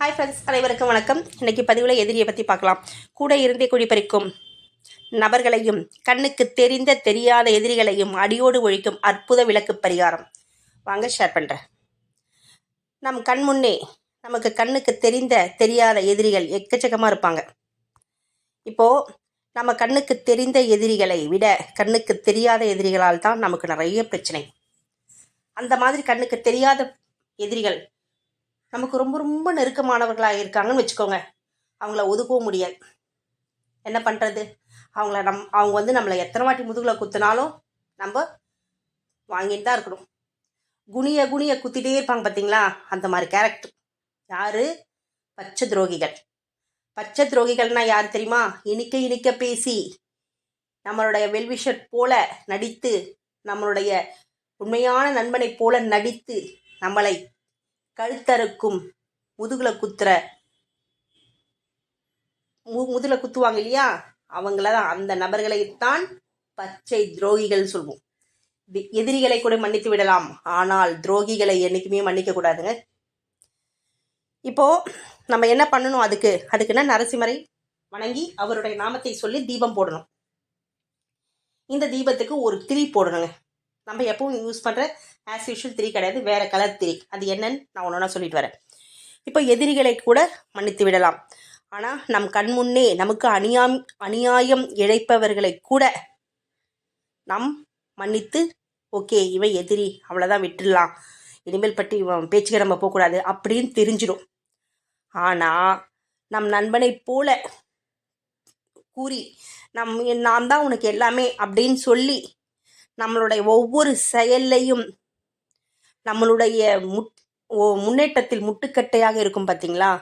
Hi friends அனைவருக்கும் வணக்கம். இன்னைக்கு பதிவில் எதிரியை பற்றி பார்க்கலாம். கூட இருந்தே குழி பறிக்கும் நபர்களையும் கண்ணுக்கு தெரிந்த தெரியாத எதிரிகளையும் அடியோடு ஒழிக்கும் அற்புத விளக்கு பரிகாரம். வாங்க ஷேர் பண்ணுறேன் நம் கண் முன்னே நமக்கு கண்ணுக்கு தெரிந்த தெரியாத எதிரிகள் எக்கச்சக்கமாக இருப்பாங்க. இப்போது நம்ம கண்ணுக்கு தெரிந்த எதிரிகளை விட கண்ணுக்கு தெரியாத எதிரிகளால் தான் நமக்கு நிறைய பிரச்சனை. அந்த மாதிரி கண்ணுக்கு தெரியாத எதிரிகள் நமக்கு ரொம்ப ரொம்ப நெருக்கமானவர்களாக இருக்காங்கன்னு வச்சுக்கோங்க. அவங்கள ஒதுக்கவும் முடியாது. என்ன பண்ணுறது அவங்கள நம் அவங்க வந்து நம்மளை எத்தனை வாட்டி முதுகில் குத்தினாலும் நம்ம வாங்கிட்டு தான் இருக்கணும். குனிய குனிய குத்திட்டே இருப்பாங்க பார்த்தீங்களா அந்த மாதிரி கேரக்டர் யார்? பச்சை துரோகிகள். பச்சை துரோகிகள்னா யார் தெரியுமா? இனிக்க இனிக்க பேசி நம்மளுடைய வெல்விஷர் போல நடித்து நம்மளுடைய உண்மையான நண்பனை போல நடித்து நம்மளை கழுத்தறுக்கும் முதுகுல குத்துற மு முதுல குத்துவாங்க இல்லையா? அவங்கள தான் அந்த நபர்களைத்தான் பச்சை துரோகிகள் சொல்வோம். எதிரிகளை கூட மன்னித்து விடலாம். ஆனால் துரோகிகளை என்னைக்குமே மன்னிக்க கூடாதுங்க. இப்போ நம்ம என்ன பண்ணணும் அதுக்கு? அதுக்குன்னா நரசிம்மரை வணங்கி அவருடைய நாமத்தை சொல்லி தீபம் போடணும். இந்த தீபத்துக்கு ஒரு திரி போடணுங்க. நம்ம எப்பவும் யூஸ் பண்ணுற ஆஸ் யூஷுவல் திரி கிடையாது வேறு கலர் திரி. அது என்னன்னு நான் ஒன்றா சொல்லிட்டு வரேன். இப்போ எதிரிகளை கூட மன்னித்து விடலாம். ஆனால் நம் கண் முன்னே நமக்கு அநியாயம் அநியாயம் இழைப்பவர்களை கூட நாம் மன்னித்து ஓகே இவன் எதிரி அவ்வளோதான் விட்டுடலாம். இனிமேல் பற்றி இவன் பேச்சுக்கு நம்ம போகக்கூடாது அப்படின்னு தெரிஞ்சிடும். ஆனால் நம் நண்பனைப் போல கூறி நம் நான் தான் உனக்கு எல்லாமே அப்படின்னு சொல்லி நம்மளுடைய ஒவ்வொரு செயல்லையும் நம்மளுடைய முட் ஓ- முன்னேற்றத்தில் முட்டுக்கட்டையாக இருக்கும் பார்த்தீங்களா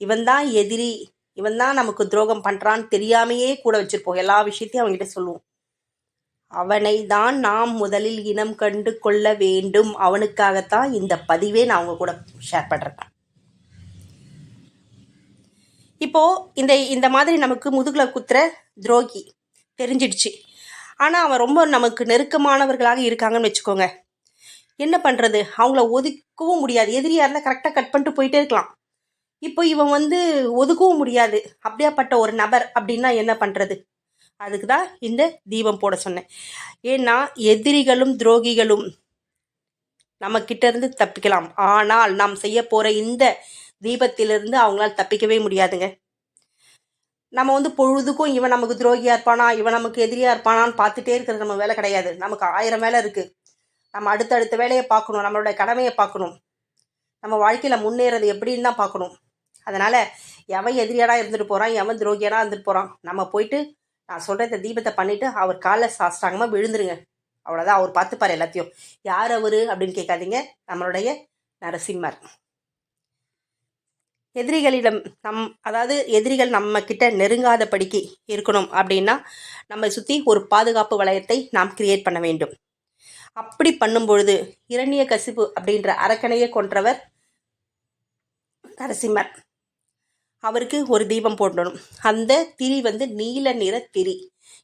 இவன் தான் எதிரி இவன் தான் நமக்கு துரோகம் பண்ணுறான்னு தெரியாமையே கூட வச்சுருப்போம். எல்லா விஷயத்தையும் அவங்ககிட்ட சொல்லுவோம். அவனை தான் நாம் முதலில் இனம் கண்டு கொள்ள வேண்டும். அவனுக்காகத்தான் இந்த பதிவே நான் அவங்க கூட ஷேர் பண்ணுறேன் இப்போ இந்த இந்த மாதிரி நமக்கு முதுகுல குத்துற துரோகி தெரிஞ்சிடுச்சு. ஆனால் அவன் ரொம்ப நமக்கு நெருக்கமானவர்களாக இருக்காங்கன்னு வச்சுக்கோங்க. என்ன பண்ணுறது அவங்கள ஒதுக்கவும் முடியாது. எதிரியாக இருந்தால் கரெக்டாக கட் பண்ணிட்டு போயிட்டே இருக்கலாம். இப்போ இவன் வந்து ஒதுக்கவும் முடியாது. அப்படியாப்பட்ட ஒரு நபர் அப்படின்னா என்ன பண்ணுறது அதுக்கு தான் இந்த தீபம் போட சொன்னேன். ஏன்னா எதிரிகளும் துரோகிகளும் நம்ம இருந்து தப்பிக்கலாம். ஆனால் நாம் செய்ய போகிற இந்த தீபத்திலிருந்து அவங்களால் தப்பிக்கவே முடியாதுங்க. நம்ம வந்து பொழுதுக்கும் இவன் நமக்கு துரோகியாக இருப்பானா இவன் நமக்கு எதிரியாக இருப்பானான்னு பார்த்துட்டே இருக்கிறது நம்ம வேலை கிடையாது. நமக்கு ஆயிரம் வேலை இருக்குது நம்ம அடுத்தடுத்த வேலையை பார்க்கணும் நம்மளுடைய கடமையை பார்க்கணும். நம்ம வாழ்க்கையில் முன்னேறது எப்படின்னு தான் பார்க்கணும். அதனால் எவன் எதிரியாடா இருந்துட்டு போகிறான் எவன் துரோகியாடா இருந்துட்டு போகிறான் நம்ம போயிட்டு நான் சொல்கிற இந்த தீபத்தை பண்ணிவிட்டு அவர் காலில் சாஸ்தாங்கமாக விழுந்துருங்க. அவ்வளோதான் அவர் பார்த்துப்பார் எல்லாத்தையும். யார் அவர் அப்படின்னு கேட்காதீங்க. நம்மளுடைய நரசிம்மர். எதிரிகளிடம் நம் அதாவது எதிரிகள் நம்ம கிட்ட நெருங்காதபடிக்கு இருக்கணும் அப்படின்னா நம்ம சுற்றி ஒரு பாதுகாப்பு வளையத்தை நாம் கிரியேட் பண்ண வேண்டும். அப்படி பண்ணும்பொழுது இரணிய கசிப்பு அப்படின்ற அரக்கனையை கொன்றவர் நரசிம்மர். அவருக்கு ஒரு தீபம் போடணும். அந்த திரி வந்து நீல நிற திரி.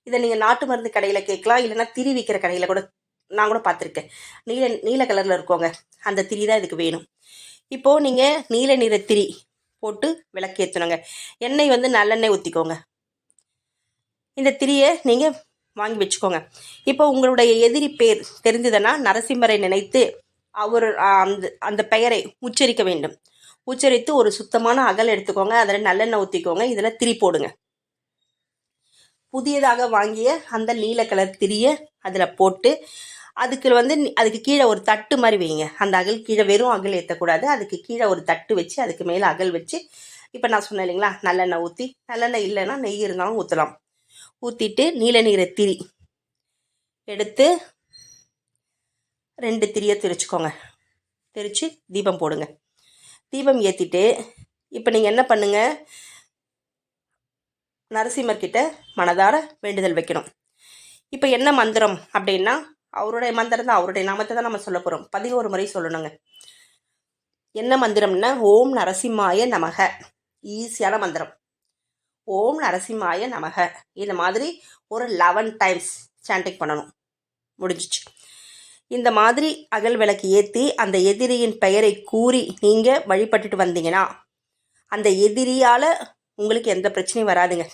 இதை நீங்கள் நாட்டு மருந்து கடையில் கேட்கலாம் இல்லைன்னா திரி விற்கிற கடையில் கூட நான் கூட பார்த்துருக்கேன். நீல நீல கலரில் இருக்கோங்க. அந்த திரி தான் இதுக்கு வேணும். இப்போது நீங்கள் நீல நிற திரி போட்டு விளக்கேற்றணுங்க எண்ணெய் வந்து நல்லெண்ணெய் ஊற்றிக்கோங்க இந்த திரியை நீங்கள் வாங்கி வச்சுக்கோங்க. இப்போ உங்களுடைய எதிரி பேர் தெரிஞ்சதுன்னா நரசிம்மரை நினைத்து அவர் அந்த அந்த பெயரை உச்சரிக்க வேண்டும். உச்சரித்து ஒரு சுத்தமான அகல் எடுத்துக்கோங்க. அதில் நல்லெண்ணெய் ஊற்றிக்கோங்க இதில் திரி போடுங்க. புதியதாக வாங்கிய அந்த நீல கலர் திரியை அதில் போட்டு அதுக்கு வந்து அதுக்கு கீழே ஒரு தட்டு மாதிரி வைங்க. அந்த அகல் கீழே வெறும் அகல் ஏற்றக்கூடாது அதுக்கு கீழே ஒரு தட்டு வச்சு அதுக்கு மேலே அகல் வச்சு இப்போ நான் சொன்னேன் இல்லைங்களா நல்லெண்ணெய் ஊற்றி நல்லெண்ணெய் இல்லைன்னா நெய் இருந்தாலும் ஊற்றலாம் ஊற்றிட்டு நீல நீரை திரி எடுத்து ரெண்டு திரியை திரிச்சுக்கோங்க. திரித்து தீபம் போடுங்க. தீபம் ஏற்றிட்டு இப்போ நீங்கள் என்ன பண்ணுங்க? நரசிம்மர்கிட்ட மனதார வேண்டுதல் வைக்கணும். இப்போ என்ன மந்திரம் அப்படின்னா அவருடைய மந்திரம் தான் அவருடைய நாமத்தை தான் நம்ம சொல்ல போகிறோம் பதினோரு முறை சொல்லணுங்க. என்ன மந்திரம்னா ஓம் நரசிம்மாய நமக. ஈஸியான மந்திரம். ஓம் நரசிம்மாய நமக. இந்த மாதிரி ஒரு லெவன் டைம்ஸ் சாண்டிங் பண்ணணும். முடிஞ்சிச்சு. இந்த மாதிரி அகல் விளக்கு ஏற்றி அந்த எதிரியின் பெயரை கூறி நீங்கள் வழிபட்டுட்டு வந்தீங்கன்னா அந்த எதிரியால் உங்களுக்கு எந்த பிரச்சனையும் வராதுங்க.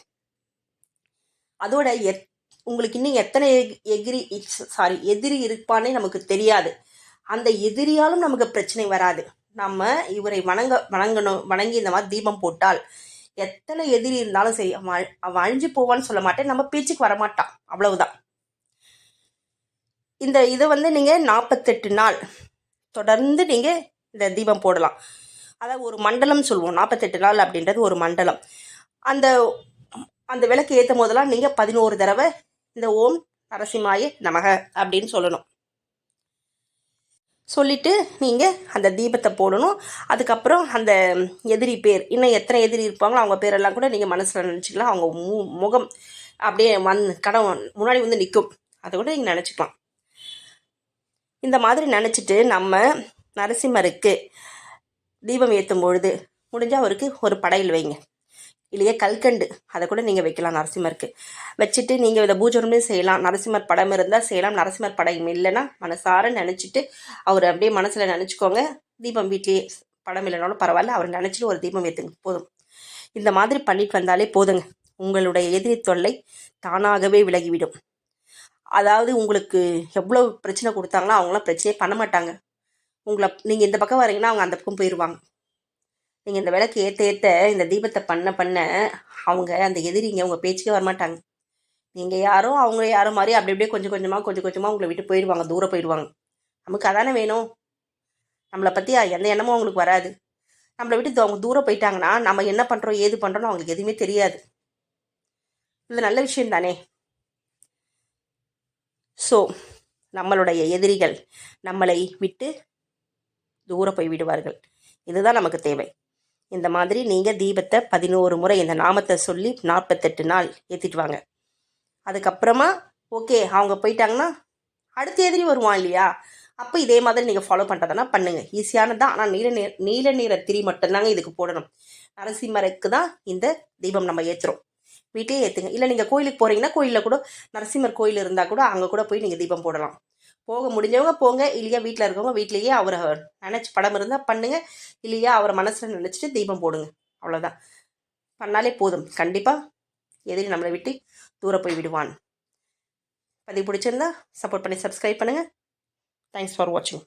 அதோட எத் உங்களுக்கு இன்னும் எத்தனை எகிரி சாரி எதிரி இருப்பானே நமக்கு தெரியாது. அந்த எதிரியாலும் நமக்கு பிரச்சனை வராது. நம்ம இவரை வணங்க வணங்கணும் வணங்கி இந்த மாதிரி தீபம் போட்டால் எத்தனை எதிரி இருந்தாலும் சரி அவன் அவன் அழிஞ்சு போவான்னு சொல்ல மாட்டேன். நம்ம பேச்சுக்கு வரமாட்டான் அவ்வளவுதான். இந்த இதை வந்து நீங்கள் நாற்பத்தெட்டு நாள் தொடர்ந்து நீங்கள் இந்த தீபம் போடலாம். அதாவது ஒரு மண்டலம் சொல்லுவோம் நாற்பத்தெட்டு நாள் அப்படின்றது ஒரு மண்டலம். அந்த அந்த விளக்கு ஏற்றும் போதெல்லாம் நீங்கள் பதினோரு தடவை இந்த ஓம் நரசிம்மாய நமக அப்படின்னு சொல்லணும். சொல்லிட்டு நீங்கள் அந்த தீபத்தை போடணும். அதுக்கப்புறம் அந்த எதிரி பேர் இன்னும் எத்தனை எதிரி இருப்பாங்களோ அவங்க பேரெல்லாம் கூட நீங்கள் மனசில் நினச்சிக்கலாம். அவங்க மு முகம் அப்படியே வந் கடன் முன்னாடி வந்து நிற்கும் அதை கூட நீங்கள் நினச்சிக்கலாம். இந்த மாதிரி நினச்சிட்டு நம்ம நரசிம்மருக்கு தீபம் ஏற்றும் பொழுது முடிஞ்சால் அவருக்கு ஒரு படையல் வைங்க. இல்லையே கல்கண்டு. அதை கூட நீங்கள் வைக்கலாம் நரசிம்மருக்கு. வச்சுட்டு நீங்கள் இதை பூஜை செய்யலாம். நரசிம்மர் படம் இருந்தால் செய்யலாம். நரசிம்மர் படம் இல்லைன்னா மனசார நினச்சிட்டு அவர் அப்படியே மனசில் நினச்சிக்கோங்க. தீபம் வீட்லேயே படம் இல்லைனாலும் பரவாயில்ல. அவர் நினச்சிட்டு ஒரு தீபம் ஏற்றுங்க போதும். இந்த மாதிரி பண்ணிட்டு வந்தாலே போதுங்க. உங்களுடைய எதிரி தொல்லை தானாகவே விலகிவிடும். அதாவது உங்களுக்கு எவ்வளோ பிரச்சனை கொடுத்தாங்களோ அவங்களாம் பிரச்சனையே பண்ண மாட்டாங்க. உங்களை நீங்கள் இந்த பக்கம் வரீங்கன்னா அவங்க அந்த பக்கம் போயிடுவாங்க நீங்கள் இந்த விளக்கு ஏற்ற ஏற்ற இந்த தீபத்தை பண்ண பண்ண அவங்க அந்த எதிரிங்க உங்கள் பேச்சுக்கே வரமாட்டாங்க. நீங்கள் யாரோ அவங்க யாரோ மாதிரி அப்படி அப்படியே கொஞ்சம் கொஞ்சமாக கொஞ்சம் கொஞ்சமாக உங்களை விட்டு போயிடுவாங்க தூரம் போயிடுவாங்க. நமக்கு அதானே வேணும்? நம்மளை பற்றி எந்த எண்ணமும் அவங்களுக்கு வராது. நம்மளை விட்டு அவங்க தூரம் போயிட்டாங்கன்னா நம்ம என்ன பண்ணுறோம் ஏது பண்ணுறோன்னு அவங்களுக்கு எதுவுமே தெரியாது. இது நல்ல விஷயம் தானே? ஸோ நம்மளுடைய எதிரிகள் நம்மளை விட்டு தூர போய் விடுவார்கள். இதுதான் நமக்கு தேவை. இந்த மாதிரி நீங்கள் தீபத்தை பதினோரு முறை இந்த நாமத்தை சொல்லி நாற்பத்தெட்டு நாள் ஏற்றிட்டு வாங்க. அதுக்கப்புறமா ஓகே அவங்க போயிட்டாங்கன்னா அடுத்த எதிரி வருவான் இல்லையா? அப்போ இதே மாதிரி நீங்கள் ஃபாலோ பண்ணுறதுனா பண்ணுங்கள் ஈஸியானது தான் ஆனால் நீல நீர் நீல நீர திரி மட்டும்தாங்க இதுக்கு போடணும். நரசிம்மருக்கு தான் இந்த தீபம் நம்ம ஏற்றுறோம் வீட்டையே ஏற்றுங்க இல்லை நீங்கள் கோயிலுக்கு போகிறீங்கன்னா கோயிலில் கூட நரசிம்மர் கோயில் இருந்தால் கூட அங்கே கூட போய் நீங்கள் தீபம் போடலாம். போக முடிஞ்சவங்க போங்க. இல்லையா வீட்டில் இருக்கவங்க வீட்லேயே அவரை நினச்சி படம் இருந்தால் பண்ணுங்க. இல்லையா அவரை மனசில் நினச்சிட்டு தீபம் போடுங்க. அவ்வளோதான் பண்ணாலே போதும். கண்டிப்பாக எதிரி நம்மளை விட்டு தூர போய் விடுவான். பதிவு பிடிச்சிருந்தா சப்போர்ட் பண்ணி சப்ஸ்கிரைப் பண்ணுங்கள் தேங்க்ஸ் ஃபார் வாட்சிங்